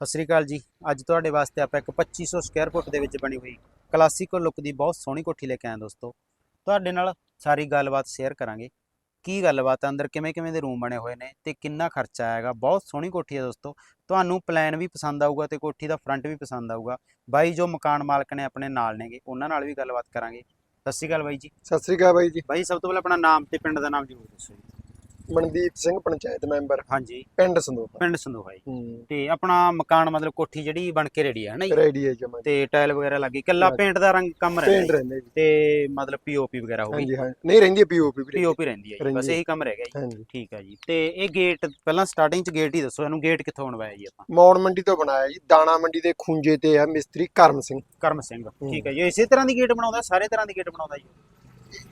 ਸਤਿ ਸ੍ਰੀ ਅਕਾਲ ਜੀ। ਅੱਜ ਤੁਹਾਡੇ ਵਾਸਤੇ ਆਪਾਂ ਇੱਕ 2500 ਸਕੁਅਰ ਫੁੱਟ ਦੇ ਵਿੱਚ ਬਣੀ ਹੋਈ ਕਲਾਸਿਕਲ ਲੁੱਕ ਦੀ ਬਹੁਤ ਸੋਹਣੀ ਕੋਠੀ ਲੈ ਕੇ ਆਏ ਹਾਂ ਦੋਸਤੋ। ਤੁਹਾਡੇ ਨਾਲ ਸਾਰੀ ਗੱਲਬਾਤ ਸ਼ੇਅਰ ਕਰਾਂਗੇ। ਕੀ ਗੱਲਬਾਤ ਆ? ਅੰਦਰ ਕਿਵੇਂ ਕਿਵੇਂ ਦੇ ਰੂਮ ਬਣੇ ਹੋਏ ਨੇ ਤੇ ਕਿੰਨਾ ਖਰਚਾ ਆਏਗਾ? ਬਹੁਤ ਸੋਹਣੀ ਕੋਠੀ ਹੈ ਦੋਸਤੋ। ਤੁਹਾਨੂੰ ਪਲਾਨ ਵੀ ਪਸੰਦ ਆਊਗਾ ਤੇ ਕੋਠੀ ਦਾ ਫਰੰਟ ਵੀ ਪਸੰਦ ਆਊਗਾ। ਬਾਈ ਜੋ ਮਕਾਨ ਮਾਲਕ ਨੇ ਆਪਣੇ ਨਾਲ ਨੇਗੇ ਉਹਨਾਂ ਨਾਲ ਵੀ ਗੱਲਬਾਤ ਕਰਾਂਗੇ। ਸਤਿ ਸ੍ਰੀ ਅਕਾਲ ਬਾਈ ਜੀ। ਸਤਿ ਸ੍ਰੀ ਅਕਾਲ ਬਾਈ ਜੀ। ਬਾਈ ਸਭ ਤੋਂ ਪਹਿਲਾਂ ਆਪਣਾ ਨਾਮ ਤੇ ਪਿੰਡ ਦਾ ਨਾਮ ਜ਼ਰੂਰ ਦੱਸੋ ਜੀ। ਮਨਦੀਪ ਸਿੰਘ ਪੰਚਾਇਤ ਮੈਂਬਰ ਹਾਂਜੀ। ਪਿੰਡ ਸੰਦੋਖਾ ਪਿੰਡ ਸੰਧੂਹਾ ਜੀ। ਹੂੰ। ਤੇ ਆਪਣਾ ਮਕਾਨ ਮਤਲਬ ਕੋਠੀ ਜਿਹੜੀ ਬਣ ਕੇ ਰੈਡੀ ਹੈ ਹਨਾ ਜੀ? ਰੈਡੀ ਹੈ ਜਮਾ ਤੇ ਟਾਇਲ ਵਗੈਰਾ ਲੱਗੀ ਕੱਲਾ। ਪੇਂਟ ਦਾ ਰੰਗ ਕੰਮ ਰਹਿੰਦਾ ਪਿੰਡ ਜੀ। ਰਹਿੰਦੇ ਜੀ। ਤੇ ਮਤਲਬ ਪੀਓਪੀ ਵਗੈਰਾ ਹੋ ਗਈ। ਹਾਂਜੀ ਹਾਂ। ਨਹੀਂ ਰਹਿੰਦੀ ਪੀਓਪੀ ਵੀ ਪੀਓਪੀ ਰਹਿੰਦੀ ਹੈ ਜੀ, ਬਸ ਰਹਿੰਦੀ। ਇਹੀ ਕੰਮ ਰਹਿ ਗਿਆ ਜੀ। ਹਾਂਜੀ। ਠੀਕ ਹੈ ਜੀ। ਤੇ ਇਹ ਗੇਟ ਪਹਿਲਾਂ ਸਟਾਰਟਿੰਗ ਚ ਗੇਟ ਹੀ ਦੱਸੋ ਇਹਨੂੰ ਗੇਟ ਕਿੱਥੋਂ ਬਣਵਾਇਆ ਜੀ ਆਪਾਂ? ਮੌੜ ਮੰਡੀ ਤੋਂ ਬਣਾਇਆ ਜੀ। ਦਾਣਾ ਮੰਡੀ ਦੇ ਖੁੰਝੇ ਤੇ ਹੈ ਮਿਸਤਰੀ ਕਰਮ ਸਿੰਘ। ਕਰਮ ਸਿੰਘ। ਠੀਕ ਹੈ ਜੀ। ਇਸੇ ਤਰ੍ਹਾਂ ਦੀ ਗੇਟ ਬਣਾਉਂਦਾ ਸਾਰੇ ਤਰ੍ਹਾਂ ਦੀ ਗੇਟ ਬਣਾਉਂਦਾ ਜੀ?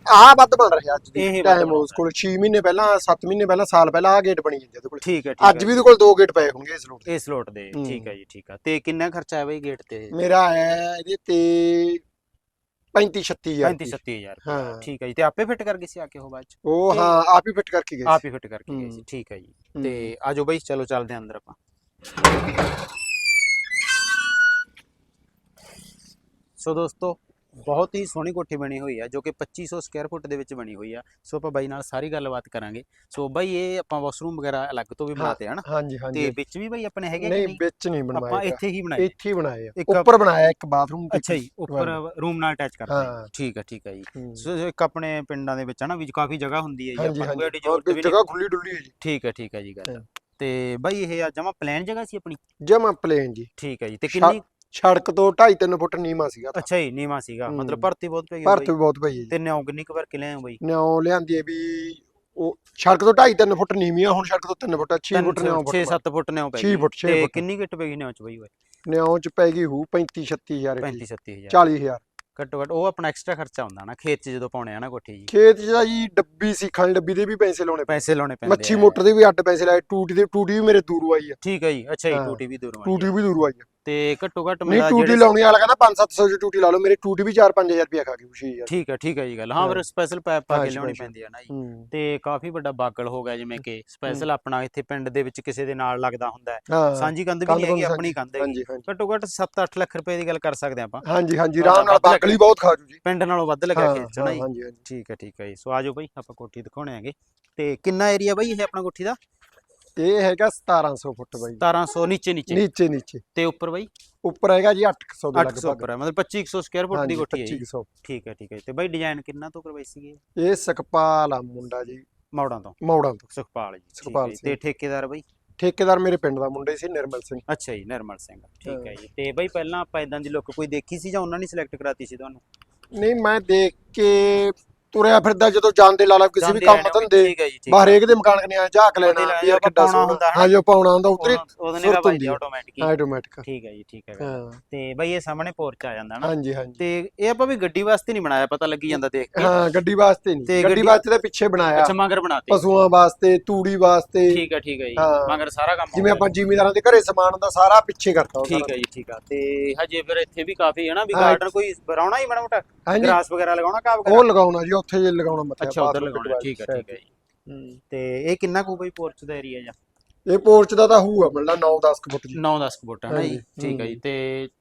ਆਹ ਵੱਧ ਬਣ ਰਿਹਾ ਅੱਜ ਇਹ ਦੀ ਵੱਧ ਟਾਈਮ। ਉਸ ਕੋਲ 6 ਮਹੀਨੇ ਪਹਿਲਾਂ 7 ਮਹੀਨੇ ਪਹਿਲਾਂ ਸਾਲ ਪਹਿਲਾਂ ਆਹ ਗੇਟ ਬਣੀ ਜਾਂਦੀ ਉਹਦੇ ਕੋਲ। ਠੀਕ ਹੈ ਠੀਕ ਅੱਜ ਹੈ। ਵੀ ਉਹਦੇ ਕੋਲ ਦੋ ਗੇਟ ਪਏ ਹੋਣਗੇ ਇਸ ਲੋਟ ਇਸ ਲੋਟ ਦੇ ਹੂੰ। ਠੀਕ ਹੈ ਜੀ ਠੀਕ ਹੈ। ਤੇ ਕਿੰਨਾ ਖਰਚਾ ਆਇਆ ਬਈ ਗੇਟ ਤੇ? ਮੇਰਾ ਆਇਆ ਇਹਦੇ ਤੇ 35 36 ਹਜ਼ਾਰ 35 37000 ਹਾਂ। ਠੀਕ ਹੈ ਜੀ ਤੇ ਆਪੇ ਫਿੱਟ ਕਰ ਗਏ ਸੀ ਆ ਕੇ ਉਹ ਬਾਅਦ ਚ? ਉਹ ਹਾਂ ਆਪ ਹੀ ਫਿੱਟ ਕਰਕੇ ਗਏ ਆਪ ਹੀ ਫਿੱਟ ਕਰਕੇ ਗਏ ਸੀ ਹੂੰ। ਠੀਕ ਹੈ ਜੀ। ਹੂੰ। ਤੇ ਆਜੋ ਬਈ ਚਲੋ ਚੱਲਦੇ ਆਂ ਅੰਦਰ ਆਪਾਂ। ਸੋ ਦੋਸਤੋ ਬਹੁਤ ਹੀ ਸੋਹਣੀ ਕੋਠੀ ਬਣੀ ਹੋਈ ਆ ਜੋ ਕਿ 2500 ਸਕੁਅਰ ਫੁੱਟ ਦੇ ਵਿੱਚ ਬਣੀ ਹੋਈ ਆ। ਸੋ ਆਪਾਂ ਬਾਈ ਨਾਲ ਸਾਰੀ ਗੱਲਬਾਤ ਕਰਾਂਗੇ। ਸੋ ਬਾਈ ਇਹ ਆਪਾਂ ਵਾਸ਼ਰੂਮ ਵਗੈਰਾ ਅਲੱਗ ਤੋਂ ਵੀ ਬਣਾਤੇ ਹਨ? ਹਾਂਜੀ ਤੇ ਹਾਂਜੀ ਵਿੱਚ ਵੀ ਬਾਈ ਆਪਣੇ ਹੈਗੇ ਨਹੀਂ ਨਹੀਂ? ਵਿੱਚ ਨਹੀਂ ਆਪਾਂ ਬਣਵਾਇਆ ਇੱਥੇ ਹੀ ਬਣਾਏ ਇੱਥੇ ਹੀ ਬਣਾਏ ਆ। ਉੱਪਰ ਬਣਾਇਆ ਇੱਕ ਬਾਥਰੂਮ ਅੱਛਾ ਜੀ ਉੱਪਰ ਰੂਮ ਨਾਲ ਅਟੈਚ। ਹਾਂ। ਠੀਕ ਹੈ ਠੀਕ ਹੈ ਜੀ। ਸੋ ਇੱਕ ਆਪਣੇ ਪਿੰਡਾਂ ਦੇ ਵਿੱਚ ਹੈ ਨਾ ਵੀ ਕਾਫੀ ਜਗ੍ਹਾ ਹੁੰਦੀ ਹੈ ਜੀ। ਆਪਾਂ ਨੂੰ ਜਗ੍ਹਾ ਖੁੱਲੀ ਡੁੱਲੀ ਹੈ ਜੀ। ਠੀਕ ਹੈ ਠੀਕ ਹੈ ਜੀ ਗੱਲ। ਤੇ ਬਾਈ ਇਹ ਆ ਜਮਾ ਪਲਾਨ ਜਗ੍ਹਾ ਸੀ ਆਪਣੀ? ਜਮਾ ਪਲੇਨ ਜੀ। ਠੀਕ ਹੈ ਜੀ। ਤੇ ਕਿੰਨੀ ਸੜਕ ਤੋਂ 2.5 3 ਫੁੱਟ ਨੀਵਾ ਸੀਗਾ ਤਾਂ। ਅੱਛਾ ਜੀ ਨੀਵਾ ਸੀਗਾ। ਹੂੰ। ਮਤਲਬ ਭਰਤੀ ਬਹੁਤ ਪਈ ਭਰਤ ਵੀ ਬਹੁਤ ਪਈ ਹੈ ਜੀ। ਤੇ ਨਿਉ ਕਿੰਨੀ ਕੁ ਵਾਰ ਕਿਲੇ ਆ ਬਈ? ਨਿਉ ਲਿਆਂਦੀ ਹੈ ਵੀ ਉਹ ਸੜਕ ਤੋਂ 2.5 3 ਫੁੱਟ ਨੀਵੀਂ ਆ ਹੁਣ ਸੜਕ ਤੋਂ 3 ਫੁੱਟ 6 ਫੁੱਟ ਨਿਉ 6 7 ਫੁੱਟ ਨਿਉ ਪੈ ਛੇ ਗਈ। ਫੁੱਟ, ਛੇ ਤੇ ਫੁੱਟ। ਕਿੰਨੀ ਗਿੱਟ ਪਈ ਨਿਉ ਚ ਬਈ ਓਏ? ਨਿਉ ਚ ਪੈ ਗਈ ਹੂ 35 36000 35 37000 40000 ਘੱਟੋ ਘੱਟ ਉਹ ਆਪਣਾ ਐਕਸਟਰਾ ਖਰਚਾ ਹੁੰਦਾ ਨਾ ਖੇਤ ਚ ਜਦੋਂ ਪਾਉਣੇ ਆ ਨਾ ਕੋਠੀ ਜੀ। ਖੇਤ ਚ ਤਾਂ ਜੀ ਡੱਬੀ ਸਿੱਖਣ ਡੱਬੀ ਦੇ ਵੀ ਪੈਸੇ ਲਾਉਣੇ ਪੈਸੇ ਲਾਉਣੇ ਪੈਂਦੇ ਮੱਛੀ ਆ। ਮੋਟਰ ਦੇ ਵੀ ਅੱਡ ਪੈਸੇ ਲਾਏ ਟੂਟੀ ਦੇ ਟੂਟੀ ਵੀ ਮੇਰੇ ਦੂਰੋਂ ਆਈ ਆ। ਠੀਕ ਹੈ ਜੀ ਅੱਛਾ ਜੀ ਹਾਂ। ਟੂਟੀ ਵੀ ਦੂਰੋਂ ਆਈ ਟੂਟੀ। ਵੀ ਦੂਰੋਂ ਆਈ ਆ। ਤੇ ਘੱਟੋ ਘੱਟ ਨਹੀਂ ਮੇਰਾ ਟੂਟੀ ਲਾਉਣੀ ਵਾਲਾ ਕਹਿੰਦਾ 5-700 ਦੀ ਟੂਟੀ ਲਾ ਲਓ ਮੇਰੇ ਟੂਟੀ ਵੀ 4-5000 ਰੁਪਇਆ ਖਾ ਗਈ ਖੁਸ਼ੀ ਯਾਰ। ਠੀਕ ਹੈ ਠੀਕ ਹੈ ਜੀ ਗੱਲ। ਹਾਂ ਫਿਰ ਹਾਂ। ਸਪੈਸ਼ਲ ਪਾਈਪ ਪਾ ਹਾਂ, ਕੇ ਲਿਆਉਣੀ। ਪੈਂਦੀ ਹੈ ਨਾ ਜੀ। ਹੂੰ। ਤੇ ਕਾਫੀ ਵੱਡਾ ਬਾਗਲ ਹੋ ਗਿਆ ਜਿਵੇਂ ਕਿ ਸਪੈਸ਼ਲ ਆਪਣਾ ਇੱਥੇ ਪਿੰਡ ਦੇ ਵਿੱਚ ਕਿਸੇ ਦੇ ਨਾਲ ਲੱਗਦਾ ਹੁੰਦਾ ਹੈ। ਹਾਂ। ਸਾਂਝੀ ਕੰਧ ਵੀ ਨਹੀਂ ਹੈਗੀ ਆਪਣੀ ਕੰਧ ਹੈਗੀ। ਘੱਟੋ ਘੱਟ 7-8 ਲੱਖ ਰੁਪਏ ਦੀ ਗੱਲ ਕਰ ਸਕਦੇ ਆਪਾਂ। ਹਾਂਜੀ ਹਾਂਜੀ। ਆਰਾਮ ਨਾਲ ਵੱਧ ਬਾਕਲੀ ਬਹੁਤ ਖਾ ਜੂ ਜੀ। ਪਿੰਡ ਨਾਲੋਂ ਵੱਧ ਹਾਂ ਚ ਨਾ ਜੀ। ਠੀਕ ਹੈ ਠੀਕ ਹੈ ਜੀ। ਸੋ ਆਜੋ ਬਾਈ ਆਪਾਂ ਕੋਠੀ ਦਿਖਾਉਣੇ ਆਂਗੇ ਤੇ ਕਿੰਨਾ ਏਰੀਆ ਬਾਈ ਇਹ ਆਪਣਾ ਕੋਠੀ ਦਾ? ਇਹ ਹੈਗਾ 1700 ਫੁੱਟ ਬਾਈ। 1700 ਨੀਚੇ ਨੀਚੇ। ਨੀਚੇ ਨੀਚੇ। ਤੇ ਉੱਪਰ ਬਾਈ? ਉੱਪਰ ਹੈਗਾ ਜੀ 800 ਦੇ 800 ਲਗਭਗ। ਉੱਪਰ ਹੈ ਮਤਲਬ 2500 ਸਕੁਅਰ ਫੁੱਟ ਦੀ ਕੋਠੀ ਹੈ ਜੀ। 2500 ਠੀਕ ਹੈ ਠੀਕ ਹੈ ਤੇ ਬਾਈ ਡਿਜ਼ਾਈਨ ਕਿੰਨਾ ਤੋਂ ਕਰਵਾਈ ਸੀਗੀ? ਇਹ ਸਕਪਾਲ ਆ ਮੁੰਡਾ ਜੀ। ਮੌੜਾਂ ਤੋਂ? ਮੌੜਾਂ ਤੋਂ। ਸੁਖਪਾਲ ਜੀ ਸੁਖਪਾਲ। ਤੇ ਠੇਕੇਦਾਰ ਬਾਈ? ਠੇਕੇਦਾਰ ਮੇਰੇ ਪਿੰਡ ਦਾ ਮੁੰਡਾ ਸੀ ਨਿਰਮਲ ਸਿੰਘ। ਅੱਛਾ ਜੀ ਨਰਮਲ ਸਿੰਘ। ਠੀਕ। ਹੈ ਜੀ। ਤੇ ਬਾਈ ਪਹਿਲਾਂ ਆਪਾਂ ਇਦਾਂ ਦੀ ਲੁੱਕ ਕੋਈ ਦੇਖੀ ਸੀ ਜਾਂ ਉਹਨਾਂ ਨੇ ਸਿਲੈਕਟ ਕਰਾਤੀ ਸੀ ਤੁਹਾਨੂੰ? ਨਹੀਂ ਮੈਂ ਦੇਖ ਕੇ ਤੁਰਿਆ ਫਿਰਦਾ ਜਦੋਂ ਜਾਂਦੇ ਲਾਲਾ ਕਿਸੇ ਵੀ ਕੰਮ ਧੰਦੇ ਠੀਕ ਹੈ ਜੀ ਠੀਕ ਬਾਹਰ ਦੇ ਮਕਾਨ ਕਨੇ ਆ? ਝਾਕ ਲੈਣਾ ਵੀ ਯਾਰ ਕਿੱਡਾ ਸੋਹਣਾ। ਹੁੰਦਾ ਹੈ ਜੋ ਪਾਉਣਾ ਹੁੰਦਾ ਉਤਰੀ ਉਹਦੇ ਨੇ ਸੁਰਤ ਭਾਈ ਹੁੰਦੀ ਹੈ। ਆਟੋਮੈਟਿਕ ਆਟੋਮੈਟਿਕ ਠੀਕ ਹੈ ਜੀ ਠੀਕ ਹੈ ਤੇ ਬਾਈ ਇਹ ਸਾਹਮਣੇ ਪੋਰਚ ਆ ਜਾਂਦਾ ਨਾ ਹਾਂਜੀ ਹਾਂਜੀ। ਤੇ ਇਹ ਆਪਾਂ ਵੀ ਗੱਡੀ ਵਾਸਤੇ ਨਹੀਂ ਬਣਾਇਆ ਪਤਾ ਲੱਗੀ ਜਾਂਦਾ ਦੇਖ ਕੇ। ਹਾਂ ਗੱਡੀ ਵਾਸਤੇ ਨਹੀਂ। ਗੱਡੀ ਵਾਸਤੇ ਤਾਂ ਪਿੱਛੇ ਬਣਾਇਆ। ਅੱਛਾ ਮਗਰ ਬਣਾਤੇ। ਪਸ਼ੂਆਂ ਵਾਸਤੇ ਤੂੜੀ ਵਾਸਤੇ। ਠੀਕ ਹੈ ਠੀਕ ਹੈ ਜੀ। ਮਗਰ ਸਾਰਾ ਕੰਮ ਜਿਵੇਂ। ਆਪਾਂ ਜ਼ਿਮੀਦਾਰਾਂ ਦੇ ਘਰੇ ਸਮਾਨ ਹੁੰਦਾ ਸਾਰਾ ਪਿੱਛੇ ਕਰਤਾ ਠੀਕ ਹੈ ਜੀ ਠੀਕ ਆ। ਤੇ ਹਜੇ ਫਿਰ ਇੱਥੇ ਵੀ ਕਾਫੀ ਹੈ ਨਾ ਵੀ। ਗਾਰਡਨ ਕੋਈ ਬਣਾਉਣਾ ਹੀ ਮਾੜਾ ਮੋਟਾ? ਗ੍ਰਾਸ ਵਗੈਰਾ ਲਗਾਉਣਾ ਕਾਬ ਉਹ ਲਗਾਉਣਾ ਜੀ ਉੱਥੇ ਜੇ ਲਗਾਉਣਾ ਮੱਥਾ ਅੱਛਾ ਉਧਰ ਲਗਾਉਣਾ ਠੀਕ ਹੈ ਠੀਕ ਹੈ ਜੀ। ਤੇ ਇਹ ਕਿੰਨਾ ਕੁ ਬਈ ਪੋਰਚ ਦਾ ਏਰੀਆ ਜਾਂ? ਇਹ ਪੋਰਚ ਦਾ ਤਾਂ ਹੋਊਗਾ ਮਤਲਬ 9-10 ਫੁੱਟ ਜੀ। 9-10 ਫੁੱਟ ਹੈ ਨਾ ਜੀ ਠੀਕ ਹੈ ਜੀ। ਤੇ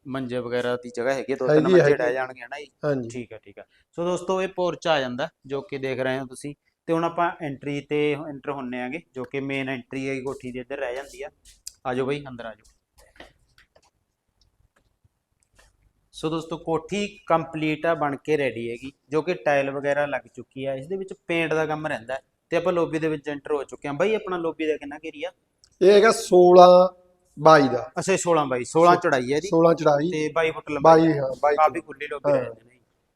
ਮੰਜੇ ਵਗੈਰਾ ਦੀ ਜਗ੍ਹਾ ਹੈਗੀ ਦੋ ਤਿੰਨ ਮੰਜੇ। ਰਹਿ ਜਾਣਗੇ ਨਾ ਜੀ? ਹਾਂਜੀ। ਠੀਕ ਹੈ ਠੀਕ ਹੈ ਸੋ ਦੋਸਤੋ ਇਹ ਪੋਰਚ ਆ ਜਾਂਦਾ ਜੋ ਕਿ ਦੇਖ ਰਹੇ ਹੋ ਤੁਸੀਂ। ਤੇ ਹੁਣ ਆਪਾਂ ਐਂਟਰੀ ਤੇ ਐਂਟਰ ਹੁੰਨੇ ਆਂਗੇ ਜੋ ਕਿ ਮੇਨ ਐਂਟਰੀ ਹੈ ਕੋਠੀ ਦੇ ਇੱਧਰ ਰਹਿ ਜਾਂਦੀ ਆ। ਆਜੋ ਬਈ ਅੰਦਰ ਆਜੋ ਸੋ ਦੋਸਤੋ ਕੋਠੀ ਕੰਪਲੀਟ ਆ ਬਣ ਕੇ ਰੈਡੀ ਹੈਗੀ ਜੋ ਕਿ ਟਾਇਲ ਵਗੈਰਾ ਲੱਗ ਚੁੱਕੀ ਹੈ ਇਸ ਦੇ ਵਿੱਚ ਪੇਂਟ ਦਾ ਕੰਮ ਰਹਿੰਦਾ ਤੇ ਆਪਾਂ ਲੋਬੀ ਦੇ ਵਿੱਚ ਐਂਟਰ ਹੋ ਚੁੱਕੇ ਹਾਂ। ਬਾਈ ਆਪਣਾ ਲੋਬੀ ਦਾ ਕਿੰਨਾ ਏਰੀਆ ਇਹ ਹੈਗਾ 16 22 ਦਾ। ਅੱਛਾ 16 ਬਾਈ 16 ਚੜਾਈ ਹੈ ਜੀ 16 ਚੜਾਈ। ਤੇ 22 ਫੁੱਟ ਲੰਬਾਈ 22 ਹਾਂ। 22 ਕਾਫੀ ਖੁੱਲੀ ਲੋਬੀ ਹਾਂ।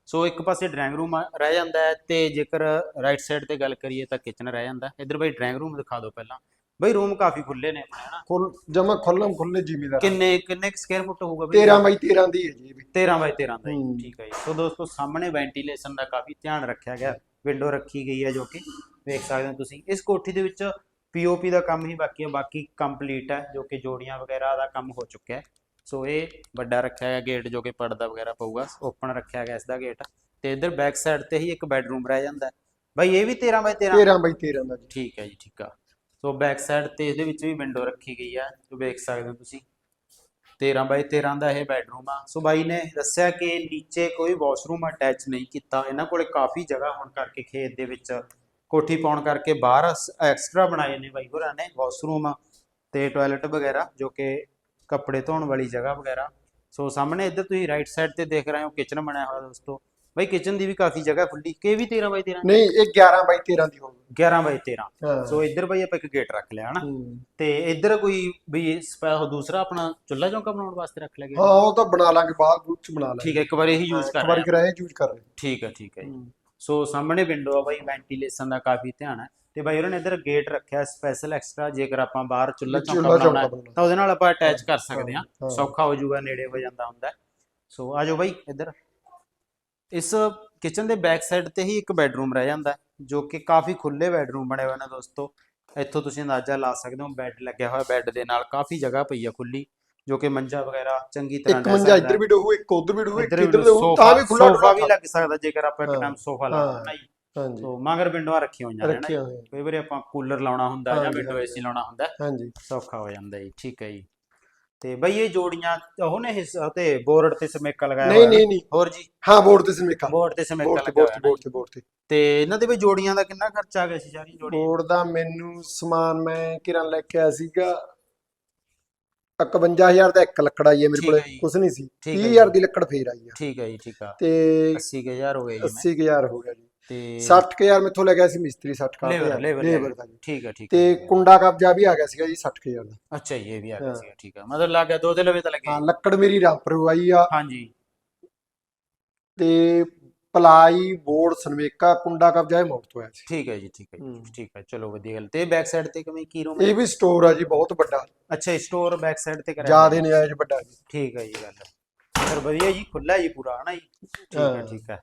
ਸੋ ਇੱਕ ਪਾਸੇ ਡਰਾਇੰਗ ਰੂਮ ਰਹਿ ਜਾਂਦਾ ਹੈ ਤੇ ਜੇਕਰ ਰਾਈਟ ਸਾਈਡ ਤੇ ਗੱਲ ਕਰੀਏ ਤਾਂ ਕਿਚਨ ਰਹਿ ਜਾਂਦਾ। ਇੱਧਰ ਬਾਈ ਡਰਾਇੰਗ ਰੂਮ ਦਿਖਾ ਦਿਓ ਪਹਿਲਾਂ। ਬਈ ਰੂਮ ਕਾਫੀ ਖੁੱਲੇ ਨੇ ਆਪਣੇ ਹਨਾ? ਖੁੱਲ ਜਮਾ ਖੁੱਲਮ ਖੁੱਲੇ ਜ਼ਿਮੀਦਾਰ ਕਿੰਨੇ ਕਿੰਨੇ ਸਕੁਅਰ ਫੁੱਟ ਹੋਊਗਾ ਬਈ? 13 ਬਾਈ 13 ਦੀ ਹੈ ਜੀ ਇਹ ਵੀ। 13 ਬਾਈ 13 ਦਾ ਜੀ ਹੂੰ। ਠੀਕ ਹੈ ਜੀ। ਸੋ ਦੋਸਤੋ ਸਾਹਮਣੇ ਵੈਂਟੀਲੇਸ਼ਨ ਦਾ ਕਾਫੀ ਧਿਆਨ ਰੱਖਿਆ ਗਿਆ ਵਿੰਡੋ ਰੱਖੀ ਗਈ ਹੈ ਜੋ ਕਿ ਵੇਖ ਸਕਦੇ ਹੋ ਤੁਸੀਂ। ਇਸ ਕੋਠੀ ਦੇ ਵਿੱਚ ਪੀਓਪੀ ਦਾ ਕੰਮ ਹੀ ਬਾਕੀ ਹੈ ਬਾਕੀ ਕੰਪਲੀਟ ਹੈ ਜੋ ਕਿ ਜੋੜੀਆਂ ਵਗੈਰਾ ਦਾ ਕੰਮ ਹੋ ਚੁੱਕਿਆ ਹੈ। ਸੋ ਇਹ ਵੱਡਾ ਰੱਖਿਆ ਗਿਆ ਗੇਟ ਜੋ ਕਿ ਪਰਦਾ ਵਗੈਰਾ ਪਊਗਾ ਓਪਨ ਰੱਖਿਆ ਗਿਆ ਇਸ ਦਾ ਗੇਟ ਤੇ ਇਧਰ ਬੈਕ ਸਾਈਡ ਤੇ ਹੀ ਇੱਕ ਬੈਡਰੂਮ ਰਹਿ ਜਾਂਦਾ ਹੈ। ਬਾਈ ਇਹ ਵੀ 13 ਬਾਈ 13 13 ਬਾਈ 13 ਦਾ ਜੀ। ਠੀਕ ਹੈ ਜੀ ਠੀਕ ਆ। ਸੋ ਬੈਕ ਸਾਈਡ ਤੇ ਇਹਦੇ ਵਿੱਚ ਵੀ ਵਿੰਡੋ ਰੱਖੀ ਗਈ ਆ, ਜੋ ਵੇਖ ਸਕਦੇ ਹੋ ਤੁਸੀਂ। 13 ਬਾਈ 13 ਦਾ ਇਹ ਬੈਡਰੂਮ ਆ। ਸੋ ਬਾਈ ਨੇ ਦੱਸਿਆ ਕਿ ਨੀਚੇ ਕੋਈ ਵਾਸ਼ਰੂਮ ਅਟੈਚ ਨਹੀਂ ਕੀਤਾ। ਇਹਨਾਂ ਕੋਲੇ ਕਾਫੀ ਜਗ੍ਹਾ ਹੋਣ ਕਰਕੇ ਖੇਤ ਦੇ ਵਿੱਚ ਕੋਠੀ ਪਾਉਣ ਕਰਕੇ ਬਾਹਰ ਐਕਸਟਰਾ ਬਣਾਏ ਨੇ ਬਾਈ ਹੋਰਾਂ ਨੇ ਵਾਸ਼ਰੂਮ ਤੇ ਟਾਇਲਟ ਵਗੈਰਾ, ਜੋ ਕਿ ਕੱਪੜੇ ਧੋਣ ਵਾਲੀ ਜਗ੍ਹਾ ਵਗੈਰਾ। ਸੋ ਸਾਹਮਣੇ ਇੱਧਰ ਤੁਸੀਂ ਰਾਈਟ ਸਾਈਡ ਤੇ ਦੇਖ ਰਹੇ ਹੋ ਕਿਚਨ ਬਣਿਆ ਹੋਇਆ ਦੋਸਤੋ। ਬਾਈ ਕਿਚਨ ਦੀ ਵੀ ਕਾਫੀ ਜਗ੍ਹਾ ਖੁੱਲੀ ਕਿ ਵੀ 13 ਬਾਈ 13 ਨਹੀਂ ਇਹ 11 ਬਾਈ 13 ਦੀ ਹੋਊਗੀ। 11 ਬਾਈ 13 ਹਾਂ। ਸੋ ਇੱਧਰ ਬਾਈ ਆਪਾਂ ਇੱਕ ਗੇਟ ਰੱਖ ਲਿਆ ਹਨਾ? ਹੂੰ। ਤੇ ਇੱਧਰ ਕੋਈ ਵੀ ਸਪੈ- ਉਹ ਦੂਸਰਾ ਆਪਣਾ ਚੁੱਲ੍ਹਾ ਚੌਂਕਾ ਬਣਾਉਣ ਵਾਸਤੇ ਰੱਖ ਲਿਆ ਗਿਆ? ਹਾਂ ਉਹ ਤਾਂ ਬਣਾ ਲਾਂਗੇ ਬਾਅਦ ਵਿੱਚ ਬਣਾ ਲਾਂਗੇ। ਠੀਕ ਹੈ ਇੱਕ ਵਾਰ ਇਹੀ ਯੂਜ਼ ਕਰ ਇੱਕ ਵਾਰੀ ਰਹੇ ਹਾਂ। ਕਿਰਾਏ ਯੂਜ਼ ਕਰ ਰਹੇ ਠੀਕ ਹੈ ਠੀਕ ਹੈ ਜੀ। ਸੋ ਸਾਹਮਣੇ ਵਿੰਡੋ ਆ ਬਾਈ ਵੈਂਟੀਲੇਸ਼ਨ ਦਾ ਕਾਫੀ ਧਿਆਨ ਹੈ। ਤੇ ਬਾਈ ਉਹਨਾਂ ਨੇ ਇੱਧਰ ਗੇਟ ਰੱਖਿਆ ਸਪੈਸ਼ਲ ਐਕਸਟਰਾ ਜੇਕਰ ਆਪਾਂ ਬਾਹਰ ਚੁੱਲ੍ਹਾ ਚੌਂਕਾ ਚੁੱਲ੍ਹਾ ਬਣਾਉਣਾ ਚੌਂਕਾ। ਤਾਂ ਉਹਦੇ ਨਾਲ ਆਪਾਂ ਅਟੈਚ ਕਰ ਸਕਦੇ ਹਾਂ। ਹਾਂ। ਸੌਖਾ ਹੋ ਜਾਊਗਾ ਨੇੜੇ ਹੋ ਜਾਂਦਾ ਹੁੰਦਾ। ਹੈ। ਸੋ ਆ ਜਾਓ ਬਾਈ ਇੱਧਰ। ਇਸ ਕਿਚਨ ਦੇ ਬੈਕ ਸਾਈਡ ਤੇ ਹੀ ਇੱਕ ਬੈਡਰੂਮ ਰਹਿ ਜਾਂਦਾ ਜੋ ਕਿ ਕਾਫੀ ਖੁੱਲੇ ਬੈਡਰੂਮ ਬਣੇ ਹੋਏ ਨੇ ਦੋਸਤੋ। ਇੱਥੋਂ ਤੁਸੀਂ ਅੰਦਾਜ਼ਾ ਲਾ ਸਕਦੇ ਹੋ ਬੈੱਡ ਲੱਗਿਆ ਹੋਇਆ ਬੈੱਡ ਦੇ ਨਾਲ ਕਾਫੀ ਜਗ੍ਹਾ ਪਈ ਆ ਖੁੱਲੀ ਜੋ ਕਿ ਮੰਜਾ ਵਗੈਰਾ ਚੰਗੀ ਤਰ੍ਹਾਂ ਇੱਕ ਡਹਿ ਮੰਜਾ ਇੱਧਰ ਵੀ ਡੋਹੂ ਇੱਕ ਉਧਰ ਵੀ ਡੋਹੂ ਇੱਕ ਇੱਧਰ ਡੋਹੂ ਤਾਂ ਵੀ ਖੁੱਲਾ ਸੋਫਾ ਵੀ ਲੱਗ ਸਕਦਾ ਜੇਕਰ ਆਪਾਂ ਇੱਕ। Time sofa. ਨਾ ਜੀ ਹਾਂਜੀ। ਸੋ ਮਗਰ ਵਿੰਡੋਆਂ ਰੱਖੀਆਂ ਹੋਈਆਂ ਨੇ ਨਾ ਰੱਖਿਆ ਹੋਇਆ ਕਈ ਵਾਰੀ ਆਪਾਂ ਕੂਲਰ ਲਾਉਣਾ ਹੁੰਦਾ ਜਾਂ ਵਿੰਡੋ। ਏਸੀ ਲਾਉਣਾ ਹੁੰਦਾ ਹਾਂਜੀ। ਸੌਖਾ ਹੋ ਜਾਂਦਾ ਜੀ ਠੀਕ ਹੈ ਜੀ। ਤੇ ਬਈ ਇਹ ਜੋੜੀਆਂ ਉਹ ਨੇ ਹਿੱਸਾ ਤੇ ਬੋਰਡ ਤੇ ਸਮੇਕਾ ਲਗਾਇਆ ਨਹੀਂ ਹੋਇਆ ਨਹੀਂ ਨਹੀਂ। ਹੋਰ ਜੀ? ਹਾਂ ਬੋਰਡ ਤੇ ਸਮੇਕਾ। ਬੋਰਡ ਤੇ ਸਮੇਕਾ ਬੋਰਡ ਤੇ ਲਗਾਇਆ ਬੋਰਡ ਤੇ ਬੋਰਡ। ਤੇ ਬੋਰਡ ਤੇ। ਤੇ ਇਹਨਾਂ ਦੇ ਵੀ ਜੋੜੀਆਂ ਦਾ ਕਿੰਨਾ ਖਰਚਾ ਆ ਗਿਆ ਸੀ ਸਾਰੀ ਜੋੜੀ? ਬੋਰਡ ਦਾ ਮੈਨੂੰ ਸਮਾਨ ਮੈਂ ਕਿਰਨ ਲੈ ਕੇ ਆਇਆ ਸੀਗਾ। 51000 ਦਾ ਇੱਕ ਲੱਕੜ ਆਈ ਹੈ ਮੇਰੇ ਠੀਕ ਕੋਲੇ ਹੈ ਜੀ। ਕੁਛ ਨਹੀਂ ਸੀ। ਠੀਕ ਹੈ 30000 ਦੀ ਲੱਕੜ ਫੇਰ ਆਈ ਆ। ਠੀਕ ਹੈ ਜੀ ਠੀਕ ਆ। ਤੇ 80000 ਹੋ ਗਏ ਜੀ ਮੈਂ। 80000 ਹੋ ਗਿਆ ਜੀ। ਤੇ 60000 ਮੈਥੋਂ ਲੈ ਗਿਆ ਸੀ ਮਿਸਤਰੀ 60 ਕਾ ਲੇਬਰ ਲੇਬਰ ਦਾ ਠੀਕ ਹੈ ਠੀਕ ਤੇ ਹੈ ਕੁੰਡਾ ਕਬਜ਼ਾ ਵੀ ਆ ਗਿਆ ਸੀਗਾ ਜੀ 60000 ਦਾ। ਅੱਛਾ ਇਹ ਵੀ ਆ ਗਿਆ ਹਾਂ। ਸੀਗਾ ਠੀਕ ਆ। ਮਤਲਬ ਲੱਗ ਗਿਆ ਦੋ ਤੇ ਲਵੇ ਤਾਂ ਲੱਗੇ। ਹਾਂ ਲੱਕੜ ਮੇਰੀ ਰਾਮਪੁਰ ਆਈ ਆ। ਹਾਂਜੀ। ਤੇ ਪਲਾਈ ਬੋਰਡ ਸਨਮੇਕਾ ਕੁੰਡਾ ਕਬਜ਼ਾ ਇਹ ਮੁਫਤ ਹੋਇਆ ਸੀ। ਠੀਕ ਹੈ ਜੀ ਠੀਕ ਹੈ ਹੂੰ। ਠੀਕ ਹੈ ਚਲੋ ਵਧੀਆ ਗੱਲ। ਤੇ ਬੈਕ ਸਾਈਡ ਤੇ ਕਿਵੇਂ ਕੀ ਰੂਮ ਇਹ ਵੀ ਸਟੋਰ ਆ ਜੀ ਬਹੁਤ ਵੱਡਾ। ਅੱਛਾ ਸਟੋਰ ਬੈਕ ਸਾਈਡ ਤੇ ਕਰਿਆ ਜਿਆਦੇ ਨਿਆਜ ਵੱਡਾ ਜੀ। ਠੀਕ ਹੈ ਜੀ ਗੱਲ ਫਿਰ ਵਧੀਆ ਜੀ ਖੁੱਲਾ ਜੀ ਪੂਰਾ ਹਨਾ ਜੀ? ਠੀਕ ਹੈ ਹਾਂ। ਠੀਕ ਹੈ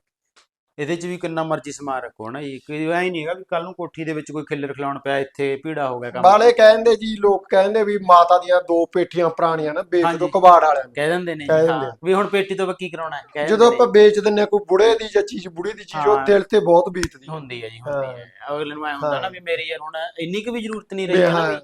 ਇਹਦੇ ਚ ਵੀ ਕਿੰਨਾ ਮਰਜ਼ੀ ਸਮਾਨ ਰੱਖੋ ਹਨਾ ਜੀ ਕੋਈ ਐ ਨਹੀਂ ਹੈਗਾ ਵੀ ਕੱਲ ਨੂੰ ਕੋਠੀ ਦੇ ਵਿੱਚ ਕੋਈ ਖਿੱਲਰ ਖਿਲਾਉਣ ਪਿਆ ਇੱਥੇ ਭੀੜਾ ਹੋ ਗਿਆ ਕੰਮ ਬਾਲੇ ਕਹਿੰਦੇ ਜੀ ਲੋਕ ਕਹਿੰਦੇ ਵੀ ਮਾਤਾ ਦੀਆਂ ਦੋ ਪੇਟੀਆਂ ਪੁਰਾਣੀਆਂ ਨਾ ਵੇਚ। ਦੋ ਕਬਾੜ ਵਾਲਿਆਂ ਨੂੰ ਕਹਿ ਦਿੰਦੇ ਨੇ ਹਾਂ। ਵੀ ਹੁਣ ਪੇਟੀ ਤੋਂ ਆਪਾਂ ਕੀ ਕਰਾਉਣਾ ਹੈ ਜਦੋਂ ਆਪਾਂ ਵੇਚ ਦਿੰਨੇ ਆ ਕੋਈ ਬੁੜੇ ਦੀ ਜਾਂ ਚੀਜ਼ ਬੁੜੀ ਦੀ ਚੀਜ਼ ਉਹ। ਦਿਲ ਤੇ ਬਹੁਤ ਬੀਤਦੀ ਨੇ। ਹੁੰਦੀ ਹੈ ਜੀ ਹੁੰਦੀ ਹਾਂ। ਅਗਲੇ ਨੂੰ ਐ ਹੁੰਦਾ। ਨਾ ਵੀ ਮੇਰੀ ਯਾਰ ਹੁਣ ਇੰਨੀ ਕੁ ਵੀ ਜ਼ਰੂਰਤ ਨਹੀਂ ਰਹੀ ਨਾ ਵੀ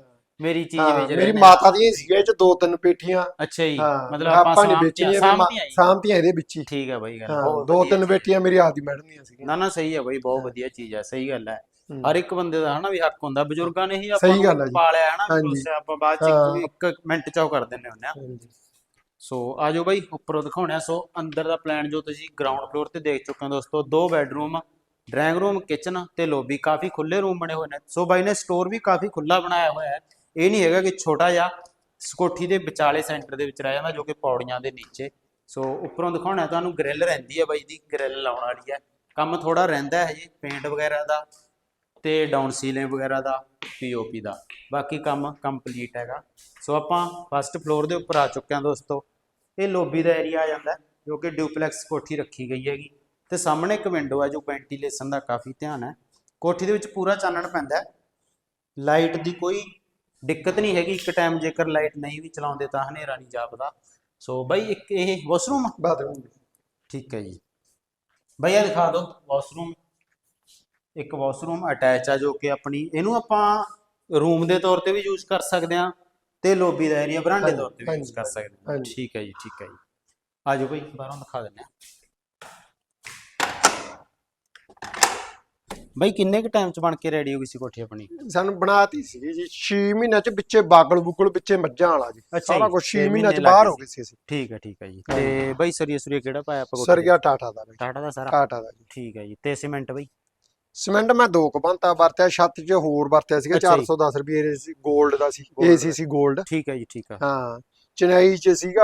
ਮੇਰੀ ਚੀਜ਼ ਹਾਂ, ਵੇਚ ਰਹੇ ਮੇਰੀ ਨੇ। ਮਾਤਾ ਦੀਆਂ ਹੀ ਸੀਗੀਆਂ ਇਹ ਚ ਦੋ ਤਿੰਨ ਪੇਟੀਆਂ ਅੱਛਾ ਜੀ ਹਾਂ ਮਤਲਬ ਆਪਾਂ ਨਹੀਂ ਸਾਂਭਤੀਆਂ ਵੇਚਣੀਆਂ ਵੀ ਸਾਂਭਤੀਆਂ ਜੀ ਸਾਂਭਤੀਆਂ ਇਹਦੇ ਵਿੱਚ ਹੀ ਠੀਕ ਹੈ ਬਾਈ ਗੱਲ ਹਾਂ ਬਹੁਤ ਦੋ ਵਧੀਆ ਤਿੰਨ ਚੀਜ਼। ਪੇਟੀਆਂ ਮੇਰੀ ਆਪਦੀ ਮੈਡਮ ਦੀਆਂ ਸੀਗੀਆਂ ਨਾ ਨਾ ਸਹੀ ਹੈ ਬਾਈ ਬਹੁਤ ਵਧੀਆ ਚੀਜ਼ ਹੈ ਸਹੀ ਗੱਲ ਹੈ। ਹਰ ਇੱਕ ਬੰਦੇ ਦਾ ਹਨਾ ਵੀ ਹੱਕ ਹੁੰਦਾ ਬਜ਼ੁਰਗਾਂ ਨੇ ਹੀ ਆਪਾਂ ਸਹੀ ਗੱਲ ਹੈ ਨੂੰ ਜੀ। ਪਾਲਿਆ ਹਨਾ ਹਾਂਜੀ। ਆਪਾਂ ਬਾਅਦ ਚ ਹਾਂ। ਇੱਕ- ਇੱਕ ਮਿੰਟ ਚ ਉਹ ਕਰ ਦਿੰਦੇ ਹੁੰਦੇ ਆ ਹਾਂਜੀ। ਸੋ ਆਜੋ ਬਾਈ ਉੱਪਰੋਂ ਦਿਖਾਉਣਾ ਸੋ ਅੰਦਰ ਦਾ ਪਲਾਨ ਜੋ ਤੁਸੀਂ ਗਰਾਊਂਡ ਫਲੋਰ ਤੇ ਦੇਖ ਚੁੱਕੇ ਹੋ ਦੋਸਤੋ ਦੋ ਬੈੱਡਰੂਮ ਡਰਾਇੰਗ ਰੂਮ ਕਿਚਨ ਤੇ ਲੋਬੀ ਕਾਫੀ ਖੁੱਲੇ ਰੂਮ ਬਣੇ ਹੋਏ ਨੇ ਸੋ ਬਾਈ ਨੇ ਸਟੋਰ ਵੀ ਕਾਫੀ ਖੁੱਲਾ ਬਣਾਇਆ ਹੋਇਆ ਹੈ ਇਹ ਨਹੀਂ ਹੈਗਾ ਕਿ ਛੋਟਾ ਜਿਹਾ ਕੋਠੀ ਦੇ ਵਿਚਾਲੇ ਸੈਂਟਰ ਦੇ ਵਿੱਚ ਰਹਿ ਜਾਂਦਾ ਜੋ ਕਿ ਪੌੜੀਆਂ ਦੇ ਨੀਚੇ। ਸੋ ਉੱਪਰੋਂ ਦਿਖਾਉਣਾ ਤੁਹਾਨੂੰ ਗ੍ਰਿਲ ਰਹਿੰਦੀ ਹੈ ਬਾਈ ਦੀ ਗ੍ਰਿਲ ਲਾਉਣ ਵਾਲੀ ਹੈ। ਕੰਮ ਥੋੜਾ ਰਹਿੰਦਾ ਹੈ ਜੀ ਪੇਂਟ ਵਗੈਰਾ ਦਾ ਤੇ ਡਾਊਨ ਸੀਲਿੰਗ ਵਗੈਰਾ ਦਾ ਪੀਓਪੀ ਦਾ। ਬਾਕੀ ਕੰਮ ਕੰਪਲੀਟ ਹੈਗਾ। ਸੋ ਆਪਾਂ ਫਸਟ ਫਲੋਰ ਦੇ ਉੱਪਰ ਆ ਚੁੱਕੇ ਹਾਂ ਦੋਸਤੋ। ਇਹ ਲੋਬੀ ਦਾ ਏਰੀਆ ਆ ਜਾਂਦਾ, ਜੋ ਕਿ ਡਿਊਪਲੈਕਸ ਕੋਠੀ ਰੱਖੀ ਗਈ ਹੈਗੀ। ਤੇ ਸਾਹਮਣੇ ਇੱਕ ਵਿੰਡੋ ਹੈ ਜੋ ਵੈਂਟੀਲੇਸ਼ਨ ਦਾ ਕਾਫੀ ਧਿਆਨ ਹੈ। ਕੋਠੀ ਦੇ ਵਿੱਚ ਪੂਰਾ ਚਾਨਣ ਪੈਂਦਾ ਹੈ। ਲਾਈਟ ਦੀ ਕੋਈ ਦਿੱਕਤ ਨਹੀਂ ਹੈਗੀ ਇੱਕ ਟਾਈਮ ਜੇਕਰ ਲਾਈਟ ਨਹੀਂ ਵੀ ਚਲਾਉਂਦੇ ਤਾਂ ਹਨੇਰਾ ਨਹੀਂ ਜਾਪਦਾ। ਸੋ ਬਾਈ ਇੱਕ ਇਹ ਵਾਸ਼ਰੂਮ ਬਾਥਰੂਮ ਠੀਕ ਹੈ ਜੀ। ਭਈਆ ਦਿਖਾ ਦਿਓ ਵਾਸ਼ਰੂਮ ਇੱਕ ਵਾਸ਼ਰੂਮ ਅਟੈਚ ਆ ਜੋ ਕਿ ਆਪਣੀ ਇਹਨੂੰ ਆਪਾਂ ਰੂਮ ਦੇ ਤੌਰ ਤੇ ਵੀ ਯੂਜ਼ ਕਰ ਸਕਦੇ ਹਾਂ ਤੇ ਲੋਬੀ ਦਾ ਏਰੀਆ ਬਰਾਂਡੇ ਤੌਰ ਤੇ ਵੀ ਯੂਜ਼ ਕਰ ਸਕਦੇ ਹਾਂਜੀ। ਠੀਕ ਹੈ ਜੀ ਠੀਕ ਹੈ ਜੀ। ਆਜੋ ਭਾਈ ਬਾਹਰੋਂ ਦਿਖਾ ਦਿੰਦੇ ਆ ਬਾਈ ਕਿੰਨੇ ਕ ਟਾਈਮ ਚ ਬਣ ਕੇ ਰੈਡੀ ਹੋ ਗਈ ਸੀ ਕੋਠੀ ਆਪਣੀ? ਸਾਨੂੰ ਬਣਾਤੀ ਸੀਗੀ ਜੀ 6 ਮਹੀਨਿਆਂ ਚ ਵਿੱਚੇ ਬਾਗਲ ਬੁਗਲ ਵਿੱਚੇ ਮੱਝਾਂ ਵਾਲਾ ਜੀ। ਅੱਛਾ ਸਾਰਾ ਕੁਝ 6 ਛੇ ਮਹੀਨਿਆਂ ਚ ਬਾਹਰ ਹੋ ਗਏ ਸੀ ਅਸੀਂ। ਠੀਕ ਹੈ ਠੀਕ ਹੈ ਜੀ। ਤੇ ਬਾਈ ਸਰੀਆ ਸਰੀਆ ਕਿਹੜਾ ਪਾਇਆ ਆਪਾਂ ਕੋਠੀ ਸਰ ਤੇ? ਗਿਆ ਟਾਟਾ ਦਾ ਬਈ। ਟਾਟਾ ਦਾ ਸਾਰਾ? ਟਾਟਾ ਦਾ ਜੀ। ਠੀਕ ਹੈ ਜੀ। ਤੇ ਸੀਮੈਂਟ ਬਾਈ? ਸਿਮੈਂਟ ਮੈਂ ਦੋ ਕੁ ਬੰਤਾ ਵਰਤਿਆ ਛੱਤ 'ਚ ਹੋਰ ਵਰਤਿਆ ਸੀਗਾ ਅੱਛਾ ਜੀ। 410 ਰੁਪਏ ਸੀ 골ਡ ਦਾ ਸੀ। ਏਸੀਸੀ 골ਡ ਠੀਕ ਹੈ ਜੀ ਠੀਕ ਆ ਹਾਂ। ਚੇਨਈ 'ਚ ਸੀਗਾ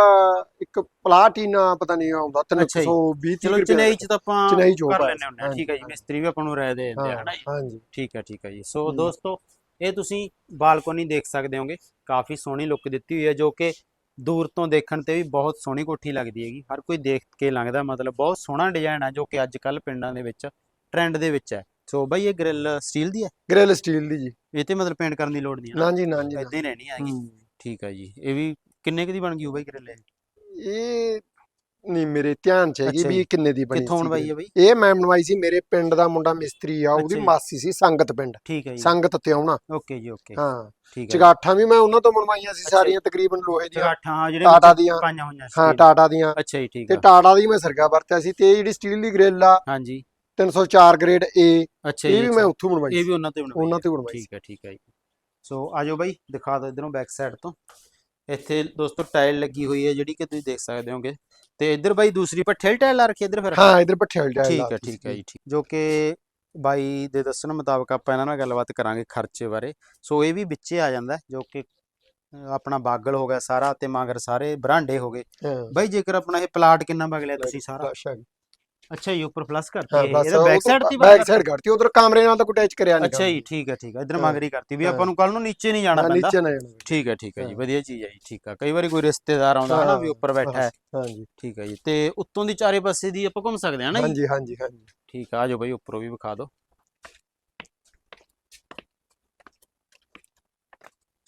ਇੱਕ ਪਲਾਟੀਨਾ ਪਤਾ ਨਹੀਂ ਆਉਂਦਾ ਅੱਛਾ ਜੀ। 320 ਚਲੋ ਚੇਨਈ ਚ ਤਾਂ ਆਪਾਂ ਚੇਨਈ ਚ ਉਹ ਕਰ ਲੈਣੇ ਹੁੰਦੇ ਆ। ਠੀਕ ਹੈ ਜੀ। ਮਿਸਤਰੀ ਵੀ ਆਪਾਂ ਨੂੰ ਰਾਏ ਦੇ ਦਿੰਦੇ ਆ ਹਨਾ ਜੀ? ਹਾਂਜੀ। ਠੀਕ ਹੈ ਠੀਕ ਹੈ ਜੀ। ਸੋ। ਦੋਸਤੋ ਇਹ ਤੁਸੀਂ ਬਾਲਕੋਨੀ ਦੇਖ ਸਕਦੇ ਹੋਗੇ। ਕਾਫੀ ਸੋਹਣੀ ਲੁੱਕ ਦਿੱਤੀ ਹੋਈ ਹੈ ਜੋ ਕਿ ਦੂਰ ਤੋਂ ਦੇਖਣ ਤੇ ਵੀ ਬਹੁਤ ਸੋਹਣੀ ਕੋਠੀ ਲੱਗਦੀ ਹੈਗੀ। ਹਰ ਕੋਈ ਦੇਖ ਕੇ ਲੰਘਦਾ ਮਤਲਬ ਬਹੁਤ ਸੋਹਣਾ ਡਿਜ਼ਾਈਨ ਹੈ ਜੋ ਕਿ ਅੱਜ ਕੱਲ ਪਿੰਡਾਂ ਦੇ ਵਿੱਚ ਟ੍ਰੈਂਡ ਦੇ ਵਿੱਚ ਹੈ। ਸੋ ਬਾਈ ਇਹ ਗ੍ਰਿਲ ਸਟੀਲ ਦੀ ਹੈ? ਗ੍ਰਿਲ ਸਟੀਲ ਦੀ ਜੀ। ਇਹ ਤੇ ਮਤਲਬ ਪੇਂਟ ਕਰਨ ਦੀ ਲੋੜ ਨਹੀਂ ਹੈ ਨਾ? ਜੀ ਨਾ ਜੀ। ਇਦਾਂ ਹੀ ਰਹਿਣੀ ਹੈਗੀ। ਹੂੰ। ਠੀਕ ਹੈ ਜੀ। ਇਹ ਵੀ ਕਿੰਨੇ ਕੁ ਦੀ ਬਣ ਗਈ ਹੋ ਬਾਈ ਗ੍ਰਿਲ ਇਹ ਨਹੀਂ ਮੇਰੇ ਧਿਆਨ ਚ ਹੈਗੀ ਅੱਛਾ ਵੀ ਜੀ। ਇਹ ਕਿੰਨੇ ਦੀ ਬਣੀ ਕਿੱਥੋਂ ਸੀ ਬਣਵਾਈ ਵੀਰੇ। ਹੈ ਬਈ? ਇਹ ਮੈਂ ਬਣਵਾਈ ਸੀ ਮੇਰੇ ਪਿੰਡ ਦਾ ਮੁੰਡਾ ਮਿਸਤਰੀ ਆ ਉਹਦੀ ਅੱਛਾ ਜੀ। ਮਾਸੀ ਸੀ ਸੰਗਤ ਪਿੰਡ। ਠੀਕ ਹੈ ਜੀ। ਸੰਗਤ ਤੇ ਆਉਣਾ। ਓਕੇ ਜੀ ਓਕੇ। ਹਾਂ। ਠੀਕ ਹੈ ਚਗਾਠਾਂ ਵੀ ਮੈਂ ਉਹਨਾਂ ਤੋਂ ਬਣਵਾਈਆਂ ਸੀ ਅੱਛਾ। ਸਾਰੀਆਂ ਤਕਰੀਬਨ ਲੋਹੇ ਦੀਆਂ। ਚਗਾਠਾਂ ਹਾਂ ਜਿਹੜੇ ਟਾਟਾ ਦੀਆਂ। ਪਾਈਆਂ ਹੋਈਆਂ ਹਾਂ steel। ਟਾਟਾ ਦੀਆਂ। ਅੱਛਾ ਜੀ ਠੀਕ ਤੇ ਹੈ ਟਾਟਾ ਦੀ ਮੈਂ ਸਰਗਾ ਵਰਤਿਆ ਸੀ ਤੇ ਇਹ ਜਿਹੜੀ ਸਟੀਲ ਦੀ ਗ੍ਰਿਲ ਆ ਹਾਂਜੀ। 304 ਗ੍ਰੇਡ ਏ ਅੱਛਾ ਜੀ ਇਹ ਵੀ ਅੱਛਾ। ਮੈਂ ਉੱਥੋਂ ਬਣਵਾਈ ਇਹ ਸੀ। ਵੀ ਉਹਨਾਂ ਤੇ ਬਣਵਾਈ ਉਹਨਾਂ ਹੈ। ਤੇ ਬਣਵਾਈ ਸੀ। ਠੀਕ ਹੈ ਠੀਕ ਹੈ ਜੀ। ਸੋ ਆਜੋ ਬਾਈ ਦਿਖਾ ਦਿਓ ਇਧਰੋਂ ਬੈਕ ਸਾਈਡ ਤੋਂ। ਇੱਥੇ ਦੋਸਤੋ ਟਾਇਲ ਲੱਗੀ ਹੋਈ ਹੈ ਜਿਹੜੀ ਕਿ ਤੁਸੀਂ ਦੇਖ ਸਕਦੇ ਹੋਗੇ। ਤੇ ਇੱਧਰ ਬਾਈ ਦੂਸਰੀ ਪੱਠੇ ਟਾਇਲ ਲਾ ਰੱਖੀ ਇੱਧਰ ਫਿਰ? ਹਾਂ ਇਧਰ ਪੱਠੇ ਵਾਲੀ ਟਾਇਲ ਠੀਕ ਹੈ ਠੀਕ ਹੈ। ਜੀ ਠੀਕ। ਜੋ ਕਿ ਬਾਈ ਦੇ ਦੱਸਣ ਮੁਤਾਬਕ ਆਪਾਂ ਇਹਨਾਂ ਨਾਲ ਗੱਲਬਾਤ ਕਰਾਂਗੇ ਖਰਚੇ ਬਾਰੇ। ਸੋ ਇਹ ਵੀ ਵਿੱਚੇ ਆ ਜਾਂਦਾ ਹੈ, ਜੋ ਕਿ ਆਪਣਾ ਬਾਗਲ ਹੋ ਗਿਆ ਸਾਰਾ ਤੇ ਮਗਰ ਸਾਰੇ ਬਰਾਂਡੇ ਹੋ ਗਏ। ਬਾਈ ਜੇਕਰ ਆਪਣਾ ਇਹ ਪਲਾਟ ਕਿੰਨਾ ਬਗਲਿਆ ਤੁਸੀਂ ਸਾਰਾ। ਅੱਛਾ ਜੀ ਉੱਪਰ ਪਲੱਸ ਹਾਂ ਕਰਤੀ ਬਸ ਇਹਦਾ ਬੈਕ ਸਾਈਡ ਤੇ ਬੈਕ ਸਾਈਡ ਕਰਤੀ ਉਧਰ ਕਮਰੇ ਨਾਲ ਤਾਂ ਕੋਈ ਅਟੈਚ ਕਰਿਆ ਨਹੀਂ ਅੱਛਾ ਜੀ ਠੀਕ ਹੈ ਠੀਕ ਹੈ ਇਧਰ ਹਾਂ, ਮਗਰ ਹੀ ਕਰਤੀ ਵੀ ਹਾਂ। ਆਪਾਂ ਨੂੰ ਕੱਲ ਨੂੰ ਨੀਚੇ ਨਹੀਂ ਜਾਣਾ ਪੈਂਦਾ। ਨੀਚੇ ਨਾ ਜਾਣਾ। ਠੀਕ ਹੈ ਠੀਕ ਹੈ ਜੀ ਹਾਂ। ਵਧੀਆ ਚੀਜ਼ ਹੈ ਜੀ ਠੀਕ ਹੈ ਕਈ ਵਾਰੀ ਕੋਈ ਰਿਸ਼ਤੇਦਾਰ ਆਉਂਦਾ ਹੈ ਨਾ ਵੀ ਹਾਂ, ਉੱਪਰ ਬੈਠਾ ਹੈ। ਹਾਂਜੀ ਠੀਕ ਹੈ ਜੀ ਤੇ ਉੱਤੋਂ ਦੀ ਚਾਰੇ ਪਾਸੇ ਦੀ ਆਪਾਂ ਘੁੰਮ ਸਕਦੇ ਹਾਂ ਨਾ ਜੀ? ਹਾਂਜੀ ਹਾਂਜੀ ਹਾਂਜੀ। ਠੀਕ ਆ ਆਜੋ ਬਾਈ ਉੱਪਰੋਂ ਵੀ ਵਿਖਾ ਦਿਓ।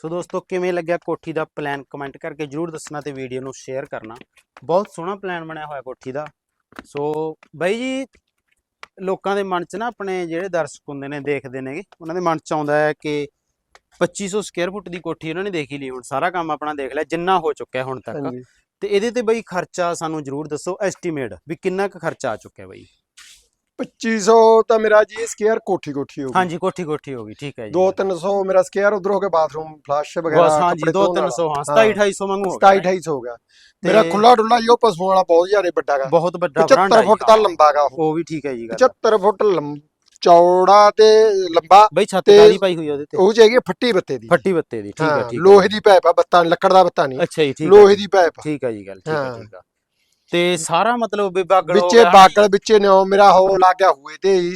ਸੋ ਦੋਸਤੋ ਕਿਵੇਂ ਲੱਗਿਆ ਕੋਠੀ ਦਾ ਪਲਾਨ ਕਮੈਂਟ ਕਰਕੇ ਜਰੂਰ ਦੱਸਣਾ ਤੇ ਵੀਡੀਓ ਨੂੰ ਸ਼ੇਅਰ ਕਰਨਾ। ਬਹੁਤ ਸੋਹਣਾ ਪਲਾਨ ਬਣਿਆ ਹੋਇਆ ਕੋਠੀ ਦਾ। ਸੋ ਬਾਈ ਜੀ ਲੋਕਾਂ ਦੇ ਮਨ 'ਚ ਨਾ ਆਪਣੇ ਜਿਹੜੇ ਦਰਸ਼ਕ ਹੁੰਦੇ ਨੇ ਦੇਖਦੇ ਨੇਗੇ। ਉਹਨਾਂ ਦੇ ਮਨ 'ਚ ਆਉਂਦਾ ਹੈ ਕਿ 2500 ਸਕੁਅਰ ਫੁੱਟ ਦੀ ਕੋਠੀ ਉਹਨਾਂ ਨੇ ਦੇਖ ਹੀ ਲਈ। ਹੁਣ ਸਾਰਾ ਕੰਮ ਆਪਣਾ ਦੇਖ ਲਿਆ ਜਿੰਨਾ ਹੋ ਚੁੱਕਿਆ ਹੁਣ ਤੱਕ। ਤੇ ਇਹਦੇ ਤੇ ਬਈ ਖਰਚਾ ਸਾਨੂੰ ਜਰੂਰ ਦੱਸੋ ਐਸਟੀਮੇਟ ਵੀ ਕਿੰਨਾ ਕੁ ਖਰਚਾ ਆ ਚੁੱਕਿਆ ਬਈ? 2500 ਤਾਂ ਮੇਰਾ ਜੀ ਸਕੁਅਰ ਕੋਠੀ ਕੋਠੀ ਹੋ ਗਈ। ਹਾਂਜੀ ਕੋਠੀ ਕੋਠੀ ਹੋ ਗਈ ਠੀਕ ਹੈ ਜੀ। 2-300 ਮੇਰਾ ਸਕੁਅਰ ਉਧਰ ਹੋ ਕੇ ਬਾਥਰੂਮ ਫਲਸ਼ ਵਗੈਰਾ ਬਸ ਹਾਂਜੀ ਕੱਪੜੇ 2 ਧੋਣ ਵਾਲਾ। 300 ਹਾਂ ਹਾਂ। 27 2800 ਵਾਂਗੂ ਹੋ 27 ਗਿਆ 2800 ਹੋ ਗਿਆ। ਮੇਰਾ ਖੁੱਲਾ ਡੁੱਲਾ ਜੋ ਪਸ਼ੂਆਂ ਵਾਲਾ ਬਹੁਤ ਜ਼ਿਆਦਾ ਵੱਡਾ ਗਾ। ਬਹੁਤ ਵੱਡਾ 75 ਬਰਾਂਡਾ ਫੁੱਟ ਦਾ ਲੰਬਾਗਾ ਉਹ। ਉਹ ਵੀ ਠੀਕ ਹੈ ਜੀ ਗੱਲ। 75 ਫੁੱਟ ਲੰਮ ਚੌੜਾ ਤੇ ਲੰਬਾ ਬਈ ਛੱਤ ਤੇ ਕਾਦੀ ਪਾਈ ਹੋਈ ਉਹਦੇ ਤੇ? ਉਹ ਚ ਹੈਗੀ ਫੱਟੀ ਬੱਤੇ ਦੀ। ਫੱਟੀ ਬੱਤੇ ਦੀ ਠੀਕ ਹੈ ਠੀਕ ਲੋਹੇ ਦੀ ਪਾਈਪ ਆ ਬੱਤਾ ਲੱਕੜ ਦਾ ਬੱਤਾ ਨਹੀਂ ਅੱਛਾ ਜੀ ਠੀਕ ਲੋਹੇ ਦੀ ਪਾਈਪ। ਠੀਕ ਹੈ ਜੀ ਗੱਲ ਠੀਕ ਹਾਂ। ਠੀਕ ਹੈ। ਤੇ ਸਾਰਾ ਮਤਲਬ ਵੀ ਬਾਗੜ ਹੋ ਵਿੱਚੇ ਬਾਕਲ ਵਿੱਚੇ ਨਿਓ ਮੇਰਾ ਹੋ ਲੱਗ ਗਿਆ ਹੋਏ ਤੇ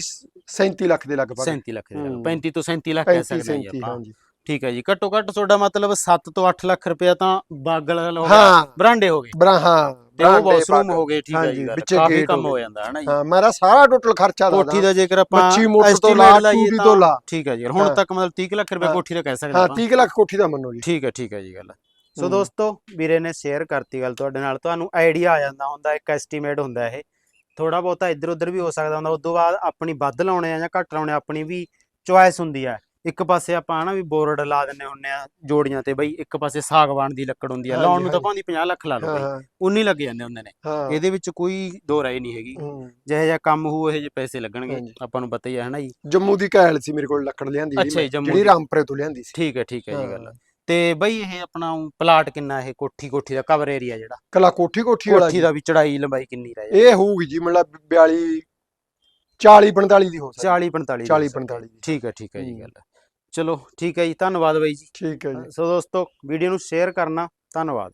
37 ਲੱਖ ਦੇ ਲਗਭਗ। 37 ਲੱਖ ਦੇ ਹੂੰ। 35 ਤੋਂ 37 ਲੱਖ ਕਹਿ 35 ਸਕਦੇ ਹਾਂ ਜੀ 37 ਆਪਾਂ। ਠੀਕ ਹੈ ਜੀ। ਘੱਟੋ ਘੱਟ ਤੁਹਾਡਾ ਮਤਲਬ 7 ਤੋਂ 8 ਲੱਖ ਰੁਪਇਆ ਤਾਂ ਬਾਗਲ ਹੋ ਗਿਆ। ਹਾਂ। ਬਰਾਂਡੇ ਹੋ ਗਏ। ਬਰਾ ਹਾਂ। ਤੇ ਉਹ ਵਾਸ਼ਰੂਮ ਬਾਗਲ। ਹੋ ਗਏ ਠੀਕ ਹੈ ਜੀ ਕਾਫੀ ਕੰਮ ਹੋ। ਜਾਂਦਾ ਹੈ ਨਾ ਜੀ। ਹਾਂ ਮੇਰਾ ਸਾਰਾ ਟੋਟਲ ਖਰਚਾ ਦਾ ਕੋਠੀ ਦਾ ਜੇਕਰ ਆਪਾਂ ਮੱਛੀ ਮੋਟਰ ਤੋਂ ਲਾ ਲਾਈਏ ਟੂਬੀ ਤਾਂ- ਲਾ। ਠੀਕ ਹੈ ਜੀ। ਹੁਣ। ਤੱਕ ਮਤਲਬ 30 ਕੁ ਲੱਖ ਰੁਪਏ। ਕੋਠੀ ਦਾ ਕਹਿ ਸਕਦੇ ਹਾਂ ਆਪਾਂ। 30 ਲੱਖ ਕੋਠੀ ਦਾ ਮੰਨੋ ਜੀ। ਠੀਕ ਹੈ ਠੀਕ ਹੈ ਜੀ ਗੱਲ। ਸੋ। ਦੋਸਤੋ ਵੀਰੇ ਨੇ ਸ਼ੇਅਰ ਕਰਤੀ ਗੱਲ ਤੁਹਾਡੇ ਨਾਲ। ਤੁਹਾਨੂੰ ਆਈਡੀਆ ਆ ਜਾਂਦਾ ਹੁੰਦਾ ਇੱਕ ਐਸਟੀਮੇਟ ਹੁੰਦਾ ਇਹ। ਥੋੜਾ ਬਹੁਤਾ ਇੱਧਰ ਉੱਧਰ ਵੀ ਹੋ ਸਕਦਾ ਹੁੰਦਾ। ਉਸ ਤੋਂ ਬਾਅਦ ਆਪਣੀ ਵੱਧ ਲਾਉਣੇ ਆ ਜਾਂ ਘੱਟ ਲਾਉਣੇ ਆਪਣੀ ਵੀ ਚੁਆਇਸ ਹੁੰਦੀ ਆ। ਇੱਕ ਪਾਸੇ ਆਪਾਂ ਹਨਾ ਵੀ ਬੋਰਡ ਲਾ ਦਿੰਨੇ ਹੁੰਨੇ ਆ ਜੋੜੀਆਂ ਤੇ ਬਈ ਇੱਕ ਪਾਸੇ ਸਾਗਵਾਨ ਦੀ ਲੱਕੜ ਹੁੰਦੀ ਆ। ਲਾਉਣ ਨੂੰ ਤਾਂ। ਭਾਵੇਂ 50 ਲੱਖ ਲਾ ਲਓ ਬਈ। ਉਨੀ ਲੱਗ ਜਾਂਦੇ ਹੁੰਦੇ ਨੇ। ਇਹਦੇ ਵਿੱਚ ਕੋਈ ਦੋ ਰਾਏ ਨਹੀਂ ਹੈਗੀ। ਜਿਹੇ ਜਿਹਾ ਕੰਮ ਹੋਊ ਇਹ ਜਿਹੇ ਪੈਸੇ ਲੱਗਣਗੇ। ਆਪਾਂ ਨੂੰ ਪਤਾ ਹੀ ਹੈ ਹਨਾ ਜੀ। ਜੰਮੂ ਦੀ ਕੈਲ ਸੀ ਮੇਰੇ ਕੋਲ ਲੱਕੜ ਲਿਆਂਦੀ ਜੀ, ਜਿਹੜੀ। ਰਾਮਪੁਰੇ ਤੋਂ ਲਿਆਂਦੀ ਸੀ। ਠੀਕ ਹੈ ਠੀਕ ਹੈ ਜੀ ਗੱਲ। ਤੇ ਬਈ ਇਹ ਆਪਣਾ ਊਂ ਪਲਾਟ ਕਿੰਨਾ ਇਹ ਕੋਠੀ ਕੋਠੀ ਦਾ ਕਵਰ ਏਰੀਆ ਜਿਹੜਾ? ਕਲਾ ਕੋਠੀ ਕੋਠੀ ਵਾਲਾ ਕੋਠੀ ਜੀ। ਦਾ ਵੀ ਚੜਾਈ ਲੰਬਾਈ ਕਿੰਨੀ ਰਹਿ ਇਹ ਹੋਊਗੀ ਜੀ ਮਤਲਬ 42 40 45 ਦੀ ਹੋ ਸਕਦੀ। 40 45 40 45 ਦੀ। ਠੀਕ ਹੈ ਠੀਕ ਹੈ ਜੀ ਹੂੰ। ਗੱਲ। ਚਲੋ ਠੀਕ ਹੈ ਜੀ ਧੰਨਵਾਦ ਬਾਈ ਜੀ। ਠੀਕ ਹੈ ਜੀ। ਸੋ ਦੋਸਤੋ ਵੀਡੀਓ ਨੂੰ ਸ਼ੇਅਰ ਕਰਨਾ। ਧੰਨਵਾਦ।